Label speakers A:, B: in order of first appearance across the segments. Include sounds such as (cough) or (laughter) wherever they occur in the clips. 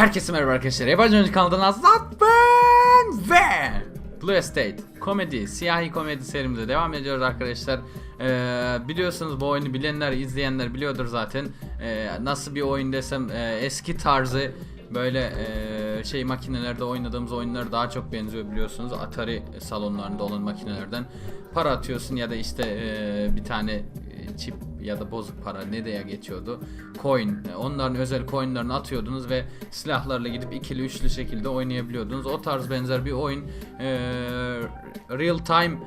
A: Herkese merhaba arkadaşlar. Yabancı Oyuncu kanalından Azat ben ve Blue Estate komedi, siyahi komedi serimize devam ediyoruz arkadaşlar. Ee, biliyorsunuz bu oyunu bilenler, izleyenler biliyordur zaten. Ee, nasıl bir oyun desem e, eski tarzı böyle e, şey makinelerde oynadığımız oyunlar daha çok benziyor biliyorsunuz. Atari salonlarında olan makinelerden para atıyorsun ya da işte e, bir tane e, çip ya da bozuk para ne diye geçiyordu. Coin. Onların özel coinlerini atıyordunuz ve silahlarla gidip ikili üçlü şekilde oynayabiliyordunuz. O tarz benzer bir oyun. E, real time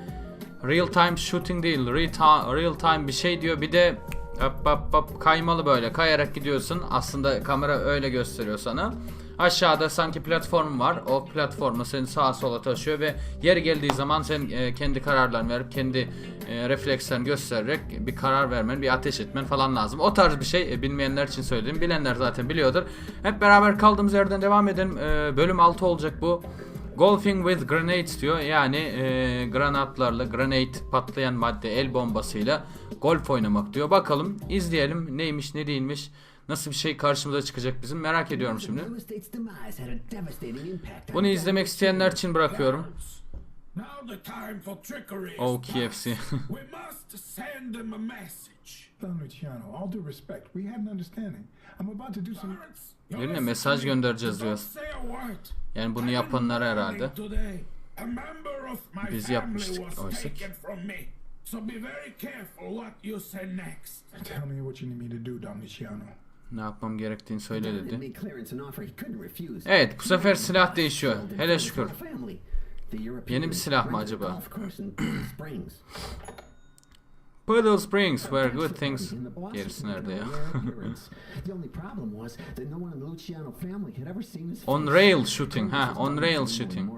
A: real time shooting değil. Real real time bir şey diyor. Bir de hop hop hop kaymalı böyle kayarak gidiyorsun. Aslında kamera öyle gösteriyor sana. Aşağıda sanki platform var. O platformu seni sağa sola taşıyor ve yeri geldiği zaman sen e, kendi kararlarını verip kendi e, reflekslerini göstererek bir karar vermen, bir ateş etmen falan lazım. O tarz bir şey e, bilmeyenler için söyledim. Bilenler zaten biliyordur. Hep beraber kaldığımız yerden devam edelim. E, bölüm 6 olacak bu. Golfing with grenades diyor. Yani e, granatlarla, grenade patlayan madde el bombasıyla golf oynamak diyor. Bakalım izleyelim neymiş ne değilmiş. Nasıl bir şey karşımıza çıkacak bizim merak ediyorum şimdi. Bunu izlemek isteyenler için bırakıyorum. Oh. KFC. Birine mesaj göndereceğiz diyor. Yani bunu yapanlara herhalde. Biz yapmıştık oysa ki.
B: So be very careful what you say next.
C: Tell me what you need me to do, Don Luciano.
A: Ne yapmam gerektiğini söyle dedi. Evet bu sefer silah değişiyor. Hele şükür. Yeni bir silah mı acaba? Puddle Springs where good things. Gerisi nerede ya? (laughs) On rail shooting, ha, on rail shooting.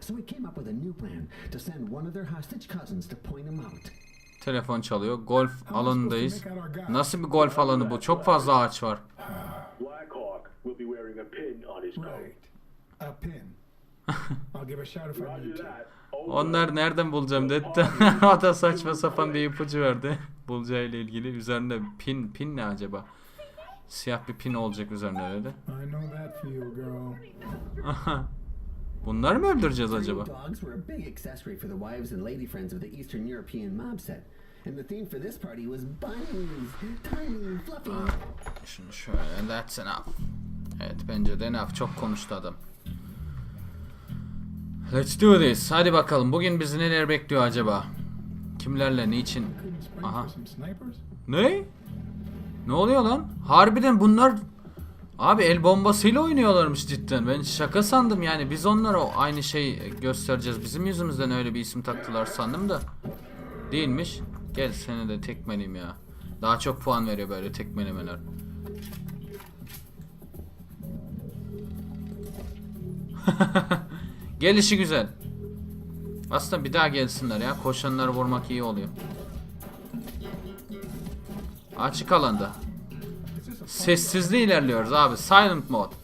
D: So he came up with a new plan to send one of their hostage cousins to point him out.
A: Telefon çalıyor. Golf alanındayız. Nasıl bir golf alanı bu? Çok fazla ağaç var.
E: Blackhawk will be wearing a pin on his coat.
C: Right. A pin. (laughs) I'll give a shout if I
E: Roger
C: need to.
E: that. Over.
A: Onları nereden bulacağım dedi. (laughs) o da saçma sapan bir ipucu verdi. (laughs) Bulacağıyla ilgili. Üzerinde pin, pin ne acaba? Siyah bir pin olacak üzerinde öyle de. Bunları mı öldüreceğiz acaba?
D: And the theme for this party was bunnies, tiny, fluffy.
A: Şunu şöyle. That's enough. Evet bence de enough. Çok konuştu adam. Let's do this. Hadi bakalım. Bugün bizi neler bekliyor acaba? Kimlerle, niçin? Aha. Ne? Ne oluyor lan? Harbiden bunlar Abi el bombasıyla oynuyorlarmış cidden. Ben şaka sandım yani. Biz onlara aynı şey göstereceğiz. Bizim yüzümüzden öyle bir isim taktılar sandım da. Değilmiş. Gel seni de tekmeleyim ya. Daha çok puan veriyor böyle tekmelemeler. (laughs) Gelişi güzel. Aslında bir daha gelsinler ya. Koşanları vurmak iyi oluyor. Açık alanda. Sessizli ilerliyoruz abi. Silent mode.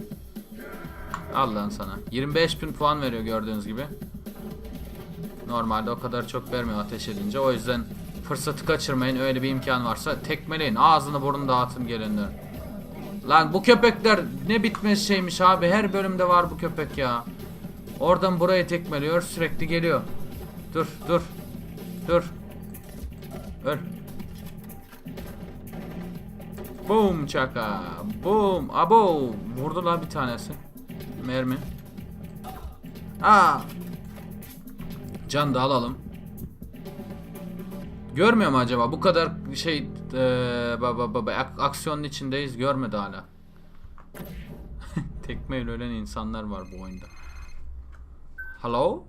A: Al lan sana. 25 bin puan veriyor gördüğünüz gibi. Normalde o kadar çok vermiyor ateş edince. O yüzden fırsatı kaçırmayın. Öyle bir imkan varsa tekmeleyin. Ağzını burnunu dağıtın gelenler. Lan bu köpekler ne bitmez şeymiş abi. Her bölümde var bu köpek ya. Oradan buraya tekmeliyor. Sürekli geliyor. Dur dur. Dur. Öl. Boom çaka. Boom. Abo. Vurdu la bir tanesi. Mermi. Aa. Can da alalım. Görmüyor mu acaba? Bu kadar şey eee baba baba ak- aksiyonun içindeyiz. Görmedi hala. (laughs) Tekmeyle ölen insanlar var bu oyunda. Hello?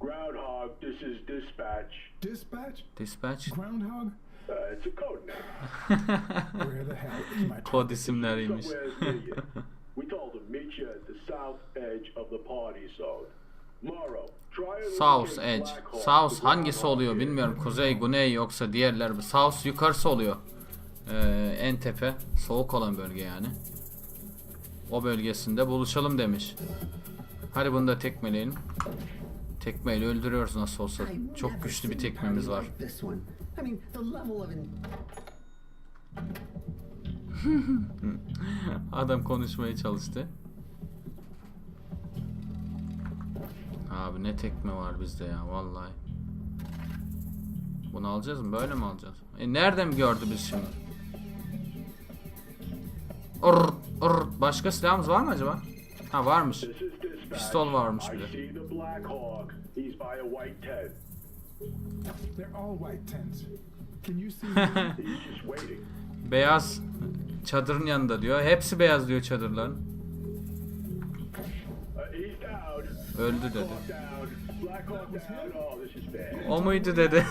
E: Groundhog, this is dispatch.
C: Dispatch?
A: Dispatch.
C: Groundhog?
E: Uh, it's a code name. (laughs)
C: Where the hell is my
A: Kod isimleriymiş.
E: We told him meet you at the south edge of the party zone.
A: South Edge. South hangisi oluyor bilmiyorum. Kuzey, güney yoksa diğerler mi? South yukarısı oluyor. Ee, en tepe. Soğuk olan bölge yani. O bölgesinde buluşalım demiş. Hadi bunu da tekmeleyelim. Tekmeyle öldürüyoruz nasıl olsa. Çok güçlü bir tekmemiz var. (laughs) Adam konuşmaya çalıştı. Abi ne tekme var bizde ya vallahi. Bunu alacağız mı? Böyle mi alacağız? E nereden gördü biz şimdi? Or, or. Başka silahımız var mı acaba? Ha varmış. Pistol varmış
E: bile. (laughs)
A: beyaz çadırın yanında diyor. Hepsi beyaz diyor çadırların.
E: İs bad.
A: O muydu dedi.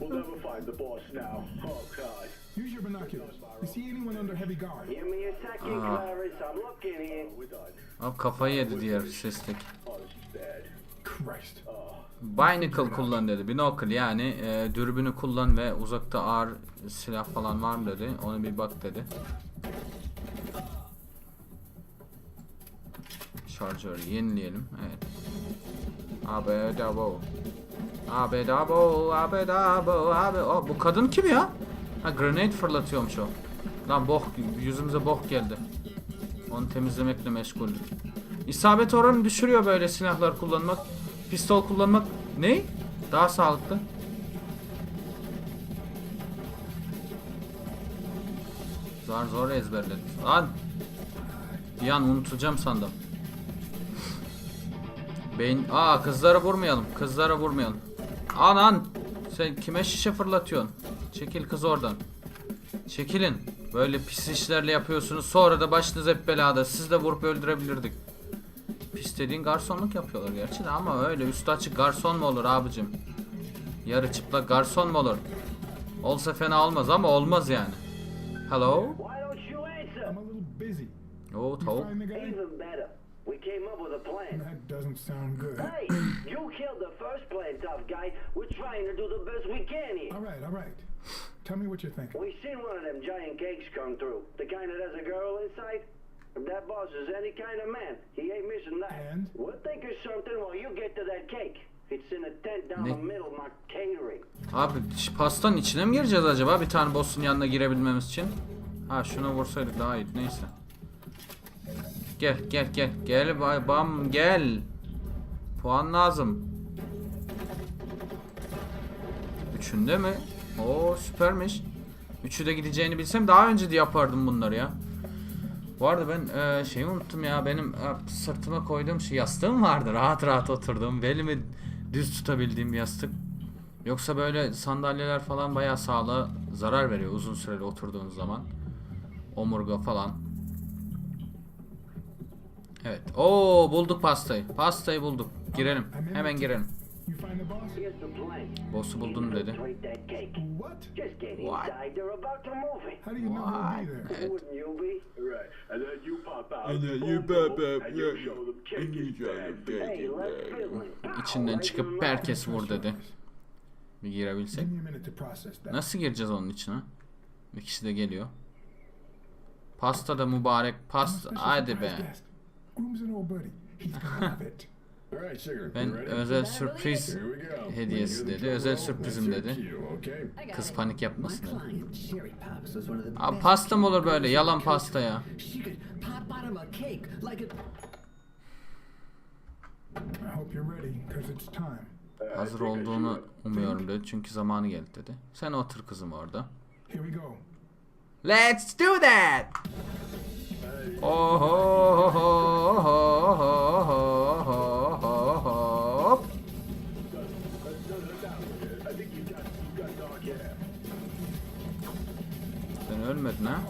E: We'll never find the boss (laughs) now. Oh God.
C: Use your binoculars. You see anyone under heavy guard?
F: Give me a second. Clarice. I'm looking here.
E: We're done.
A: Abi kafayı yedi diğer seslik.
C: Christ.
A: Binocle kullan dedi. Binocle yani e, dürbünü kullan ve uzakta ağır silah falan var mı dedi. Ona bir bak dedi. Şarjörü yenileyelim. Evet. Double. Abi double, abi double, abi. O, bu kadın kim ya? Ha grenade fırlatıyormuş o. Lan bok, yüzümüze bok geldi. Onu temizlemekle meşguldük. İsabet oranı düşürüyor böyle silahlar kullanmak. Pistol kullanmak ne? Daha sağlıklı. Zar zor ezberledim. Lan! Bir an unutacağım sandım. Beyin... Aa kızlara vurmayalım. Kızlara vurmayalım. Anan! Sen kime şişe fırlatıyorsun? Çekil kız oradan. Çekilin. Böyle pis işlerle yapıyorsunuz. Sonra da başınız hep belada. Siz de vurup öldürebilirdik. Pis dediğin garsonluk yapıyorlar gerçi de ama öyle üstü açık garson mu olur abicim? Yarı çıplak garson mu olur? Olsa fena olmaz ama olmaz yani. Hello? Oo tavuk.
F: We came up with a plan.
C: That doesn't sound good.
F: Hey, you killed the first plan, tough guy. We're trying to do the best we can here.
C: All right, all right. Tell me what you're thinking.
F: We seen one of them giant cakes come through. The kind that has a girl inside. If that boss is any kind of man, he ain't missing that.
C: And?
F: We'll think of something while you get to that cake. It's in a tent down
A: Ne?
F: the middle of my catering.
A: Abi pastanın içine mi gireceğiz acaba bir tane boss'un yanına girebilmemiz için? Ha şuna vursaydık daha iyi. Neyse. Gel gel gel. Gel bay bam gel. Puan lazım. Üçünde mi? Oo süpermiş. Üçü de gideceğini bilsem daha önce de yapardım bunları ya. Bu arada ben e, şeyi unuttum ya benim e, sırtıma koyduğum şey yastığım vardı rahat rahat oturduğum belimi düz tutabildiğim bir yastık. Yoksa böyle sandalyeler falan bayağı sağlığa zarar veriyor uzun süreli oturduğunuz zaman. Omurga falan. Evet. Oo bulduk pastayı. Pastayı bulduk. Girelim. Hemen girelim. Boss'u buldun dedi.
C: What?
A: What?
F: Evet.
A: İçinden çıkıp herkes vur dedi. Bir girebilsek. Nasıl gireceğiz onun içine? İkisi de geliyor. Pasta da mübarek pasta. Hadi be.
C: Groom's an old buddy. He's gonna love it. (laughs)
A: Ben özel sürpriz hediyesi dedi. Özel sürprizim dedi. Kız panik yapmasın dedi. Abi pasta mı olur böyle? Yalan pasta ya. Hazır olduğunu umuyorum dedi. Çünkü zamanı geldi dedi. Sen otur kızım orada. Let's do that! Sen ölmedin ha?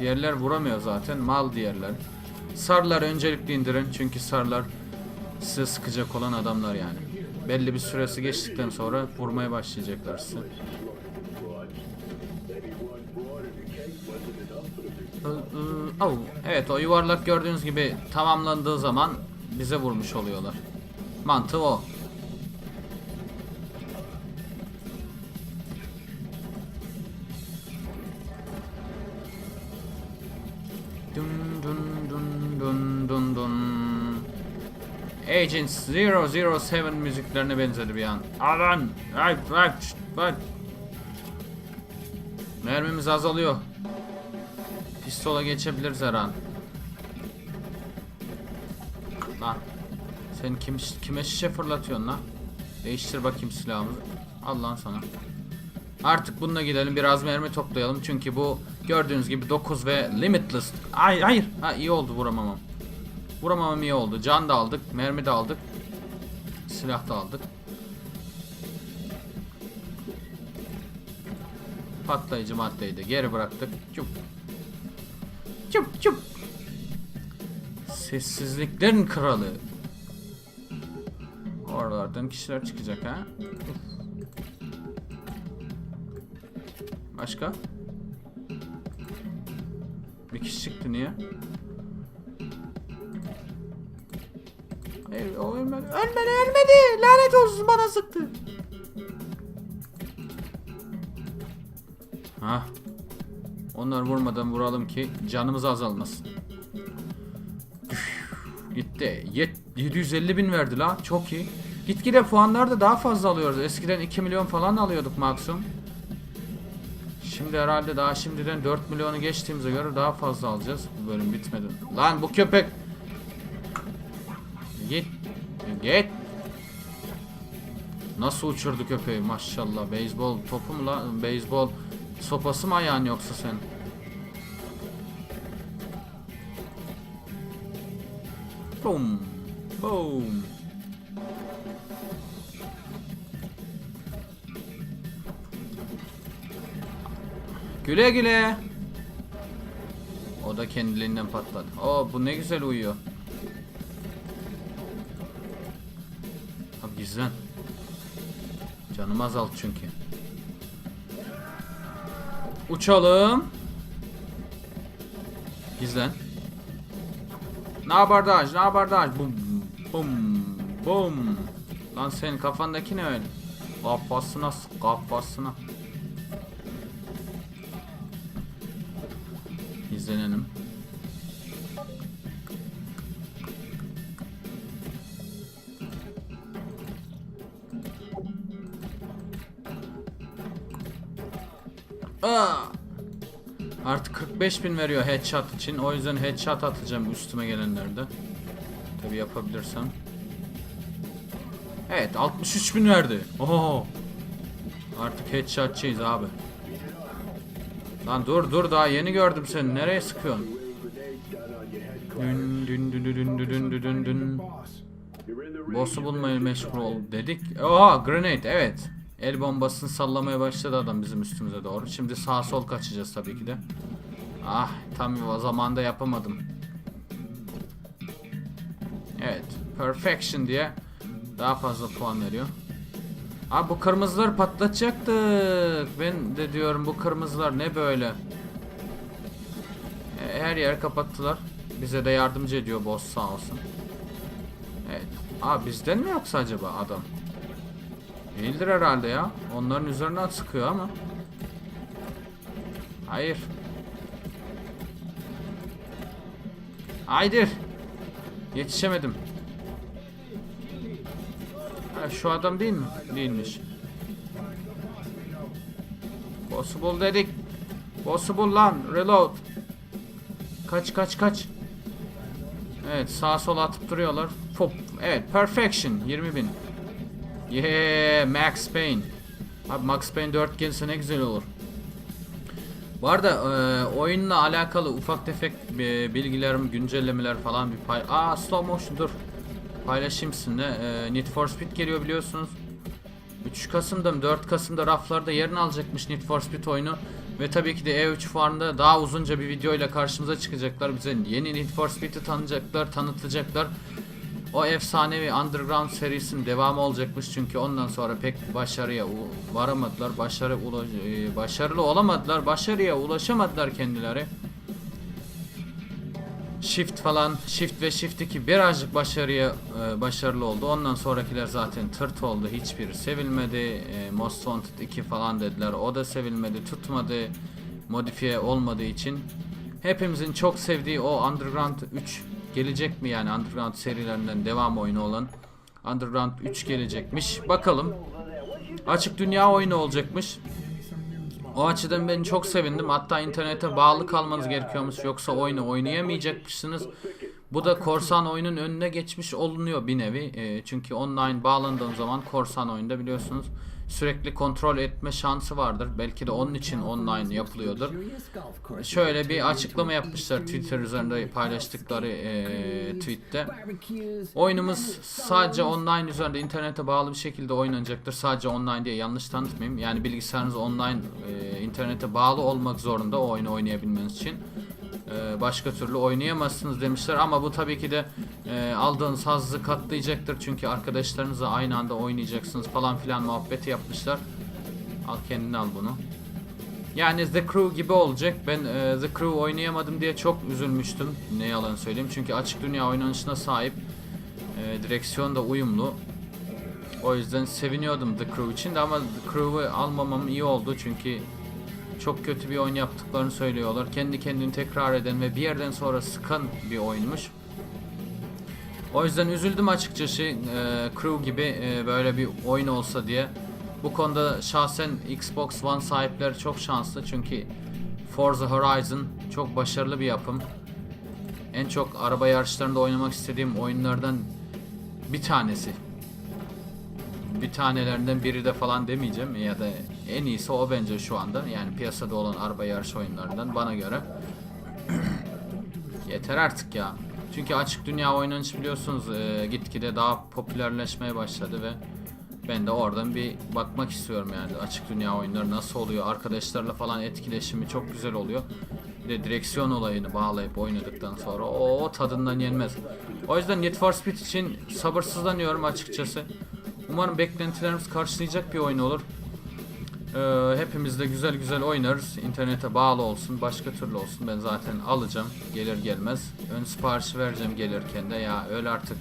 A: Diğerler vuramıyor zaten. Mal diğerler. Sarlar öncelikli indirin çünkü sarlar size sıkacak olan adamlar yani. Belli bir süresi geçtikten sonra vurmaya başlayacaklar size. Evet o yuvarlak gördüğünüz gibi tamamlandığı zaman bize vurmuş oluyorlar. Mantığı o. Agent 007 müziklerine benzedi bir an. Alan! Ay, ay, bak. Mermimiz azalıyor. Pistola geçebiliriz her an. Lan. Sen kim, kime şişe fırlatıyorsun lan? Değiştir bakayım silahımızı. Al lan sana. Artık bununla gidelim biraz mermi toplayalım çünkü bu gördüğünüz gibi 9 ve limitless. Ay hayır. Ha iyi oldu vuramamam. Vuramamam iyi oldu. Can da aldık, mermi de aldık. Silah da aldık. Patlayıcı maddeyi de geri bıraktık. Çup. Çup çup. Sessizliklerin kralı. Oralardan kişiler çıkacak ha. Başka? Bir kişi çıktı niye? O ölmedi. Ölmedi. Lanet olsun bana sıktı. Ha. Onları vurmadan vuralım ki canımız azalmasın. Üf, Gitti. Yet 750 bin verdi la. Çok iyi. Gitgide puanlar da daha fazla alıyoruz. Eskiden 2 milyon falan alıyorduk maksimum. Şimdi herhalde daha şimdiden 4 milyonu geçtiğimize göre daha fazla alacağız. Bu bölüm bitmedi. Lan bu köpek. Git. Git. Nasıl uçurdu köpeği maşallah. Beyzbol topu mu lan? Beyzbol sopası mı ayağın yoksa sen? Boom. Boom. Güle güle. O da kendiliğinden patladı. Oo bu ne güzel uyuyor. Abi gizlen. Canım azalt çünkü. Uçalım. Gizlen. Ne abardaj, ne abardaj. Bum bum bum. Lan senin kafandaki ne öyle? Kafasına kafasına. İzlenelim. Artık 45 bin veriyor headshot için. O yüzden headshot atacağım üstüme gelenlerde. Tabi yapabilirsem. Evet 63 bin verdi. Oho. Artık headshotçıyız abi. Lan dur dur daha yeni gördüm seni. Nereye sıkıyorsun? Dün dün dün dün dün dün dün dün.
E: Ring.
A: Boss'u bulmaya meşgul ol dedik. Oha grenade evet. El bombasını sallamaya başladı adam bizim üstümüze doğru. Şimdi sağ sol kaçacağız tabii ki de. Ah tam o zamanda yapamadım. Evet. Perfection diye daha fazla puan veriyor. Abi bu kırmızıları patlatacaktık. Ben de diyorum bu kırmızılar ne böyle. E, Her yer kapattılar. Bize de yardımcı ediyor boss sağ olsun. Evet. Aa bizden mi yoksa acaba adam? Değildir herhalde ya. Onların üzerinden sıkıyor ama. Hayır. Haydir. Yetişemedim. Ha, şu adam değil mi? Değilmiş. Possible dedik. Possible lan. Reload. Kaç kaç kaç. Evet sağa sola atıp duruyorlar. Fop. Evet perfection 20 bin. Yeah Max Payne. Abi Max Payne 4 gelirse ne güzel olur. Bu arada e, oyunla alakalı ufak tefek e, bilgilerim, güncellemeler falan bir pay... Aa slow motion dur. Paylaşayım sizinle. E, Need for Speed geliyor biliyorsunuz. 3 Kasım'da mı 4 Kasım'da raflarda yerini alacakmış Need for Speed oyunu. Ve tabii ki de E3 fuarında daha uzunca bir video ile karşımıza çıkacaklar. Bize yeni Need for Speed'i tanıyacaklar, tanıtacaklar. O efsanevi Underground serisinin devamı olacakmış çünkü ondan sonra pek başarıya varamadılar. Başarı ula- e, başarılı olamadılar. Başarıya ulaşamadılar kendileri. Shift falan, Shift ve Shift 2 birazcık başarıya e, başarılı oldu. Ondan sonrakiler zaten tırt oldu. Hiçbiri sevilmedi. E, Most Wanted 2 falan dediler. O da sevilmedi, tutmadı. Modifiye olmadığı için. Hepimizin çok sevdiği o Underground 3 gelecek mi yani Underground serilerinden devam oyunu olan Underground 3 gelecekmiş. Bakalım. Açık dünya oyunu olacakmış. O açıdan ben çok sevindim. Hatta internete bağlı kalmanız gerekiyormuş. Yoksa oyunu oynayamayacakmışsınız. Bu da korsan oyunun önüne geçmiş olunuyor bir nevi. Ee, çünkü online bağlandığın zaman korsan oyunda biliyorsunuz sürekli kontrol etme şansı vardır. Belki de onun için online yapılıyordur. Şöyle bir açıklama yapmışlar Twitter üzerinde paylaştıkları ee, tweette. Oyunumuz sadece online üzerinde internete bağlı bir şekilde oynanacaktır. Sadece online diye yanlış tanıtmayayım. Yani bilgisayarınız online e, internete bağlı olmak zorunda o oyunu oynayabilmeniz için. E, başka türlü oynayamazsınız demişler ama bu tabii ki de e, aldığınız hazzı katlayacaktır. Çünkü arkadaşlarınızla aynı anda oynayacaksınız falan filan muhabbeti yapmışlar. Al kendini al bunu. Yani The Crew gibi olacak. Ben e, The Crew oynayamadım diye çok üzülmüştüm. Ne yalan söyleyeyim. Çünkü açık dünya oynanışına sahip. E, direksiyon da uyumlu. O yüzden seviniyordum The Crew için de ama The Crew'u almamam iyi oldu çünkü çok kötü bir oyun yaptıklarını söylüyorlar. Kendi kendini tekrar eden ve bir yerden sonra sıkan bir oyunmuş. O yüzden üzüldüm açıkçası e, Crew gibi e, böyle bir oyun olsa diye. Bu konuda şahsen Xbox One sahipleri çok şanslı çünkü Forza Horizon çok başarılı bir yapım. En çok araba yarışlarında oynamak istediğim oyunlardan bir tanesi. Bir tanelerinden biri de falan demeyeceğim ya da en iyisi o bence şu anda. Yani piyasada olan araba yarış oyunlarından bana göre. (clears throat) Yeter artık ya. Çünkü açık dünya oynanış biliyorsunuz e, gitgide daha popülerleşmeye başladı ve ben de oradan bir bakmak istiyorum yani açık dünya oyunları nasıl oluyor arkadaşlarla falan etkileşimi çok güzel oluyor. Bir de direksiyon olayını bağlayıp oynadıktan sonra o, tadından yenmez. O yüzden Need for Speed için sabırsızlanıyorum açıkçası. Umarım beklentilerimiz karşılayacak bir oyun olur. Ee, hepimiz de güzel güzel oynarız. İnternete bağlı olsun, başka türlü olsun. Ben zaten alacağım gelir gelmez. Ön siparişi vereceğim gelirken de ya öyle artık.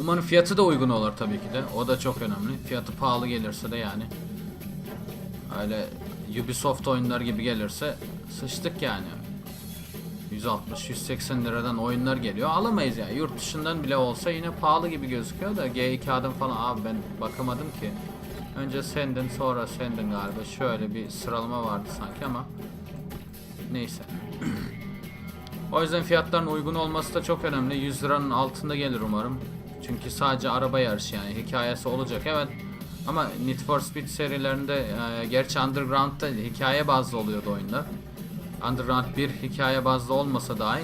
A: Umarım fiyatı da uygun olur tabii ki de. O da çok önemli. Fiyatı pahalı gelirse de yani. Öyle Ubisoft oyunlar gibi gelirse sıçtık yani. 160-180 liradan oyunlar geliyor. Alamayız yani. Yurt dışından bile olsa yine pahalı gibi gözüküyor da G2'dan falan abi ben bakamadım ki. Önce sendin sonra sendin galiba. Şöyle bir sıralama vardı sanki ama neyse. o yüzden fiyatların uygun olması da çok önemli. 100 liranın altında gelir umarım. Çünkü sadece araba yarışı yani hikayesi olacak evet. Ama Need for Speed serilerinde e, gerçi Underground'da hikaye bazlı oluyordu oyunlar. Underground 1 hikaye bazlı olmasa dahi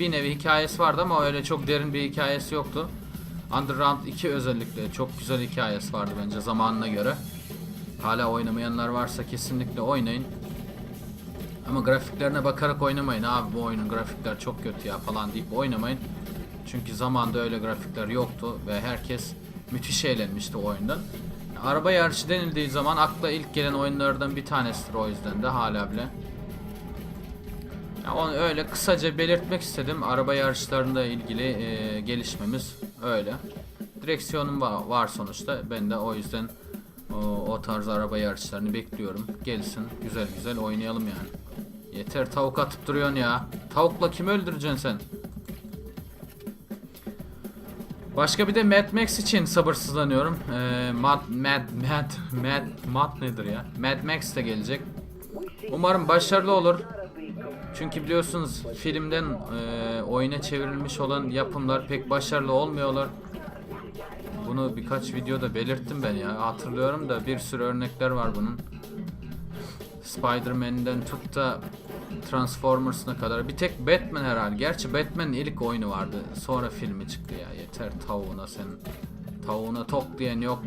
A: bir nevi hikayesi vardı ama öyle çok derin bir hikayesi yoktu. Underground 2 özellikle çok güzel hikayesi vardı bence zamanına göre. Hala oynamayanlar varsa kesinlikle oynayın. Ama grafiklerine bakarak oynamayın abi bu oyunun grafikler çok kötü ya falan deyip oynamayın. Çünkü zamanda öyle grafikler yoktu ve herkes müthiş eğlenmişti o oyundan. Araba yarışı denildiği zaman akla ilk gelen oyunlardan bir tanesidir o yüzden de hala bile. Ya onu öyle kısaca belirtmek istedim. Araba yarışlarında ilgili e, gelişmemiz öyle. Direksiyonum var, var sonuçta. Ben de o yüzden o, o tarz araba yarışlarını bekliyorum. Gelsin güzel güzel oynayalım yani. Yeter tavuk atıp duruyorsun ya. Tavukla kim öldüreceksin sen? Başka bir de Mad Max için sabırsızlanıyorum. Ee, Mad, Mad, Mad, Mad, Mad nedir ya? Mad Max de gelecek. Umarım başarılı olur. Çünkü biliyorsunuz filmden e, oyuna çevrilmiş olan yapımlar pek başarılı olmuyorlar. Bunu birkaç videoda belirttim ben ya. Hatırlıyorum da bir sürü örnekler var bunun. Spider-Man'den tut da Transformers'ına kadar. Bir tek Batman herhalde. Gerçi Batman'in ilk oyunu vardı. Sonra filmi çıktı ya. Yeter tavuğuna sen. Tavuğuna tok diyen yok.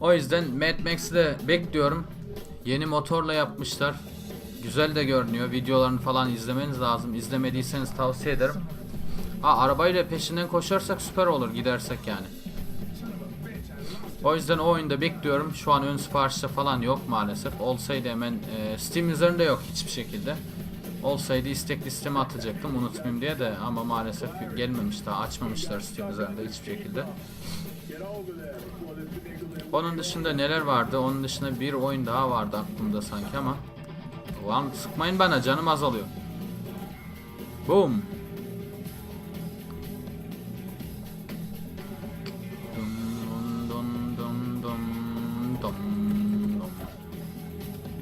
A: O yüzden Mad Max'i de bekliyorum. Yeni motorla yapmışlar. Güzel de görünüyor. Videolarını falan izlemeniz lazım. İzlemediyseniz tavsiye ederim. Ha arabayla peşinden koşarsak süper olur gidersek yani. O yüzden o oyunda bekliyorum. Şu an ön siparişte falan yok maalesef. Olsaydı hemen e, Steam üzerinde yok hiçbir şekilde. Olsaydı istek listeme atacaktım unutmayayım diye de ama maalesef gelmemiş daha açmamışlar Steam üzerinde hiçbir şekilde. Onun dışında neler vardı? Onun dışında bir oyun daha vardı aklımda sanki ama. Ulan sıkmayın bana canım azalıyor. Boom.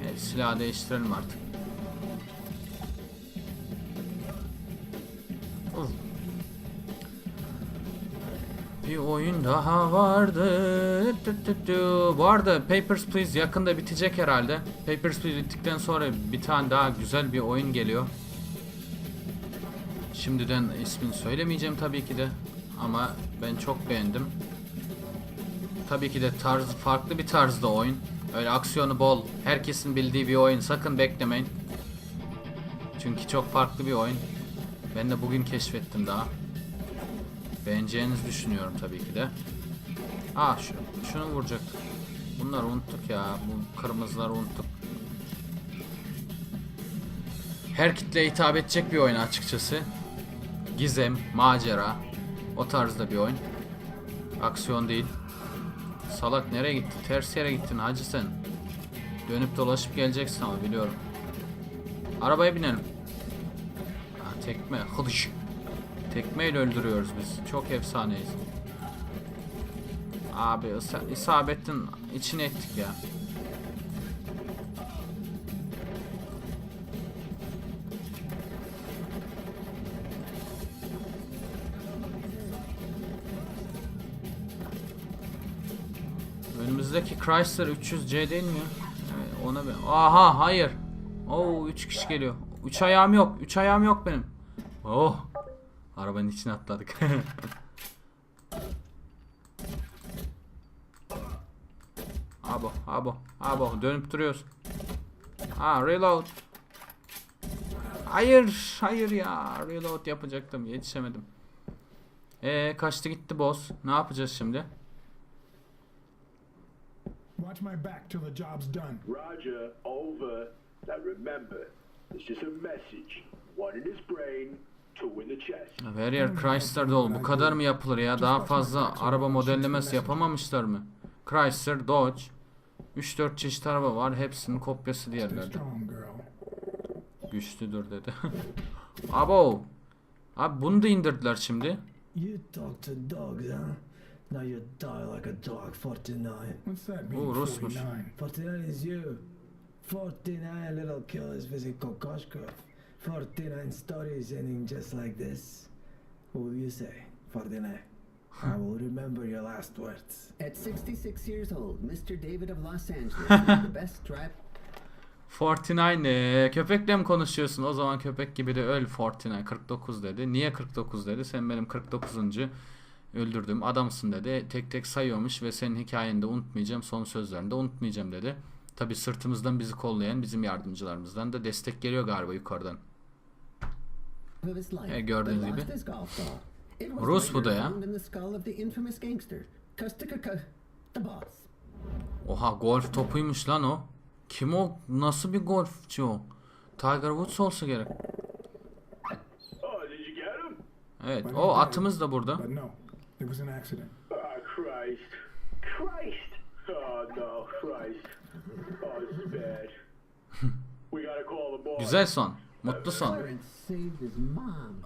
A: Evet, silahı değiştirelim artık. Bir oyun daha vardı. Tü tü tü. Bu arada Papers, Please yakında bitecek herhalde. Papers, Please bittikten sonra bir tane daha güzel bir oyun geliyor. Şimdiden ismini söylemeyeceğim tabii ki de. Ama ben çok beğendim. Tabii ki de tarz farklı bir tarzda oyun. Öyle aksiyonu bol, herkesin bildiği bir oyun. Sakın beklemeyin. Çünkü çok farklı bir oyun. Ben de bugün keşfettim daha. Beğeneceğinizi düşünüyorum tabii ki de. Aa şu, şunu vuracaktık. Bunları unuttuk ya. Bu kırmızıları unuttuk. Her kitleye hitap edecek bir oyun açıkçası. Gizem, macera. O tarzda bir oyun. Aksiyon değil. Salak nereye gitti? Ters yere gittin hacı sen. Dönüp dolaşıp geleceksin ama biliyorum. Arabaya binelim. Ha, tekme. Hıdış. Tekmeyle öldürüyoruz biz. Çok efsaneyiz. Abi isa- isabetin içine ettik ya. Önümüzdeki Chrysler 300C değil mi? Evet, ona bir... Aha hayır. Oo 3 kişi geliyor. 3 ayağım yok. 3 ayağım yok benim. Oh. Arabanın içine atladık. (laughs) abo, abo, abo dönüp duruyoruz. Ha reload. Hayır, hayır ya. Reload yapacaktım. Yetişemedim. Ee kaçtı gitti boss. Ne yapacağız şimdi?
C: Watch my back till the job's done.
E: Roger, over. Now remember, it's just a message. One in his brain, chest.
A: Her yer Chrysler dolu. Bu kadar mı yapılır ya? Daha fazla araba modellemesi yapamamışlar mı? Chrysler, Dodge. 3-4 çeşit araba var. Hepsinin kopyası diğerlerde. Güçlüdür dedi. (laughs) Abo. Abi bunu da indirdiler şimdi.
G: Now you die like a dog, 49.
C: What's that mean,
A: Rusmus.
C: 49?
G: 49 is you. 49 little killers visit Kokoshkov. 49 stories ending just like this. What will you say, 49? I will remember your last words.
D: At 66 years old, Mr. David of Los Angeles (laughs) is the best driver.
A: 49 ee, köpekle mi konuşuyorsun? O zaman köpek gibi de öl 49 49 dedi. Niye 49 dedi? Sen benim 49. öldürdüğüm adamsın dedi. Tek tek sayıyormuş ve senin hikayeni de unutmayacağım. Son sözlerini de unutmayacağım dedi. Tabi sırtımızdan bizi kollayan bizim yardımcılarımızdan da destek geliyor galiba yukarıdan. E, gördüğünüz gibi.
D: lost his golf ball. It was
A: Rus bu da ya.
D: found in the skull of the infamous gangster, Kustikaka, the boss.
A: Oha golf topuymuş lan o. Kim o? Nasıl bir golfçi o? Tiger Woods olsa gerek.
E: Did you get him?
A: Evet o atımız da burada.
C: But no, it was an accident.
E: Ah, Christ.
F: Christ!
E: Oh, no, Christ. Oh, this is bad. (laughs) we gotta call the boss.
A: Güzel son. Mutlu son.
D: Clarence saved his mom.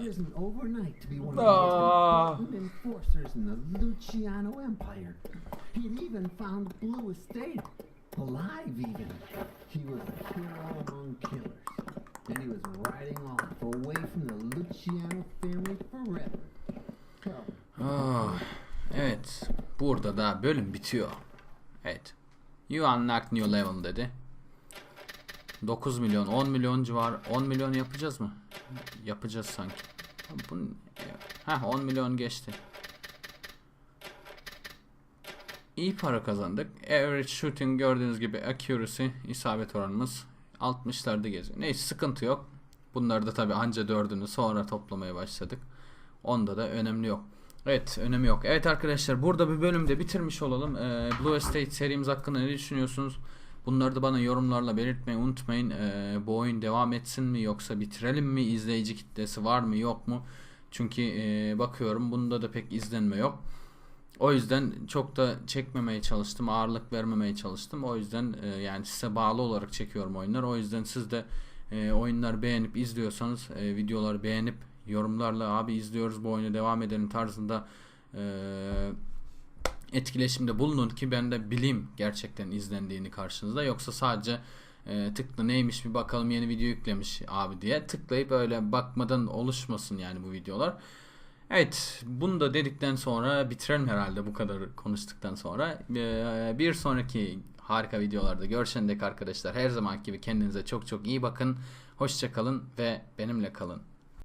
D: He risen overnight to be one of the most important enforcers in the Luciano Empire. He'd even found Blue Estate. Alive, even. He was a hero among killers. And he was riding off away from the Luciano family forever.
A: Ah, evet. Burada da bölüm bitiyor. Evet. You unlocked new level dedi. 9 milyon, 10 milyon civar, 10 milyon yapacağız mı? Yapacağız sanki. Bunun, Heh, 10 milyon geçti. İyi para kazandık. Average shooting gördüğünüz gibi accuracy, isabet oranımız 60'larda geziyor. Neyse sıkıntı yok. Bunları da tabi anca dördünü sonra toplamaya başladık. Onda da önemli yok. Evet önemi yok. Evet arkadaşlar burada bir bölümde bitirmiş olalım. Ee, Blue Estate serimiz hakkında ne düşünüyorsunuz? Bunları da bana yorumlarla belirtmeyi unutmayın. Ee, bu oyun devam etsin mi yoksa bitirelim mi? İzleyici kitlesi var mı yok mu? Çünkü e, bakıyorum bunda da pek izlenme yok. O yüzden çok da çekmemeye çalıştım. Ağırlık vermemeye çalıştım. O yüzden e, yani size bağlı olarak çekiyorum oyunları. O yüzden siz de e, oyunlar beğenip izliyorsanız e, videoları beğenip yorumlarla abi izliyoruz bu oyunu devam edelim tarzında e, etkileşimde bulunun ki ben de bileyim gerçekten izlendiğini karşınızda yoksa sadece e, tıkla neymiş bir bakalım yeni video yüklemiş abi diye tıklayıp öyle bakmadan oluşmasın yani bu videolar. Evet bunu da dedikten sonra bitirelim herhalde bu kadar konuştuktan sonra. E, bir sonraki harika videolarda görüşene dek arkadaşlar her zaman gibi kendinize çok çok iyi bakın. Hoşça kalın ve benimle kalın.